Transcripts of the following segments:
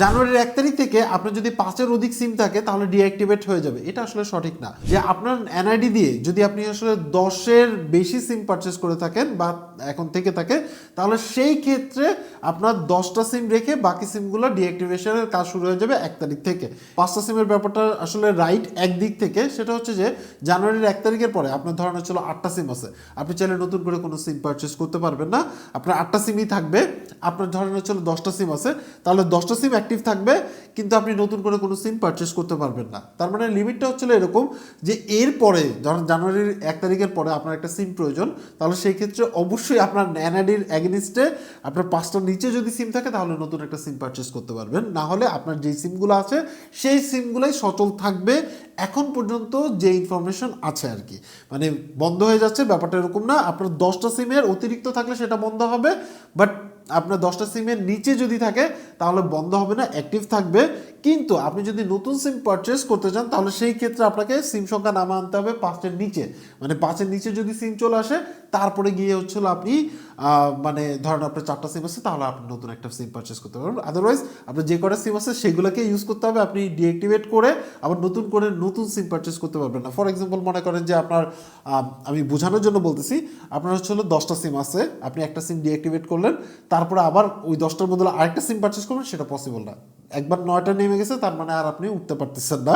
জানুয়ারির এক তারিখ থেকে আপনার যদি পাঁচের অধিক সিম থাকে, তাহলে ডিঅ্যাক্টিভেট হয়ে যাবে। এটা আসলে সঠিক না। যে আপনার এনআইডি দিয়ে যদি আপনি আসলে দশের বেশি সিম পারচেস করে থাকেন বা এখন থেকে থাকে, তাহলে সেই ক্ষেত্রে আপনার দশটা সিম রেখে বাকি সিমগুলো ডিঅ্যাক্টিভেশনের কাজ শুরু হয়ে যাবে এক তারিখ থেকে। পাঁচটা সিমের ব্যাপারটা আসলে রাইট একদিক থেকে, সেটা হচ্ছে যে জানুয়ারির এক তারিখের পরে আপনার ধরেন হচ্ছিল আটটা সিম আছে। আপনি চাইলে নতুন করে কোনো সিম পারচেস করতে পারবেন না। আপনার আটটা সিমই থাকবে। আপনার ধরেন হচ্ছিল দশটা সিম আছে, তাহলে দশটা সিম অ্যাক্টিভ থাকবে, কিন্তু আপনি নতুন করে কোনো সিম পারচেস করতে পারবেন না। তার মানে লিমিটটা হচ্ছিল এরকম যে এর পরে, ধরেন জানুয়ারির এক তারিখের পরে আপনার একটা সিম প্রয়োজন, তাহলে সেই ক্ষেত্রে অবশ্যই আপনার এনআইডির অ্যাগেনিস্টে আপনার পাঁচটার নিচে যদি সিম থাকে, তাহলে নতুন একটা সিম পারচেস করতে পারবেন। না হলে আপনার যেই সিমগুলো আছে, সেই সিমগুলোই সচল থাকবে এখন পর্যন্ত যে ইনফরমেশন আছে আর কি। মানে বন্ধ হয়ে যাচ্ছে, ব্যাপারটা এরকম না। আপনার দশটা সিমের অতিরিক্ত থাকলে সেটা বন্ধ হবে বাট আপনার দশটা সিমের নিচে যদি থাকে তাহলে বন্ধ হবে না অ্যাক্টিভ থাকবে। কিন্তু আপনি যদি নতুন সিম পারচেস করতে চান, তাহলে সেই ক্ষেত্রে আপনাকে সিম সংখ্যা নামা আনতে হবে পাঁচের নিচে। মানে পাঁচের নিচে যদি সিম চলে আসে, তারপরে গিয়ে হচ্ছিল আপনি মানে ধরেন আপনার চারটা সিম আছে, তাহলে আপনি নতুন একটা সিম পারচেস করতে পারবেন। আদারওয়াইজ আপনার যে কটা সিম আছে, সেগুলোকে ইউজ করতে হবে, আপনি ডিঅ্যাক্টিভেট করে আবার নতুন করে নতুন সিম পারচেস করতে পারবেন না। ফর এক্সাম্পল মনে করেন যে আপনার আমি বোঝানোর জন্য বলতেছি, আপনার হচ্ছে হলো দশটা সিম আছে, আপনি একটা সিম ডিঅ্যাক্টিভেট করলেন, তারপরে আবার ওই দশটার বদলে আরেকটা সিম পারচেস করবেন, সেটা পসিবল না। একবার নয়টা নেমে গেছে, তার মানে আর আপনি উঠতে পারতেছেন না।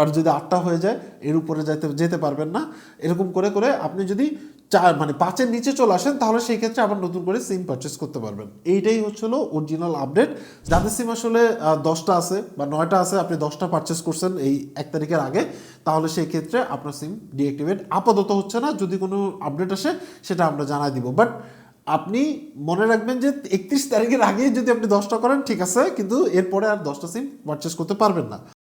আর যদি আটটা হয়ে যায়, এর উপরে যেতে যেতে পারবেন না। এরকম করে করে আপনি যদি চার মানে পাঁচের নিচে চলে আসেন, তাহলে সেই ক্ষেত্রে আবার নতুন করে সিম পারচেস করতে পারবেন। এইটাই হচ্ছিল অরিজিনাল আপডেট যাদের সিম আসলে দশটা আছে বা নয়টা আছে, আপনি দশটা পারচেস করছেন এই এক তারিখের আগে, তাহলে সেই ক্ষেত্রে আপনার সিম ডিঅ্যাক্টিভেট আপাতত হচ্ছে না, যদি কোনো আপডেট আসে, সেটা আমরা জানাই দিব। বাট আপনি মনে রাখবেন যে একত্রিশ তারিখের আগে যদি আপনি দশটা করেন, ঠিক আছে, কিন্তু এরপরে আর দশটা সিম পারচেস করতে পারবেন না।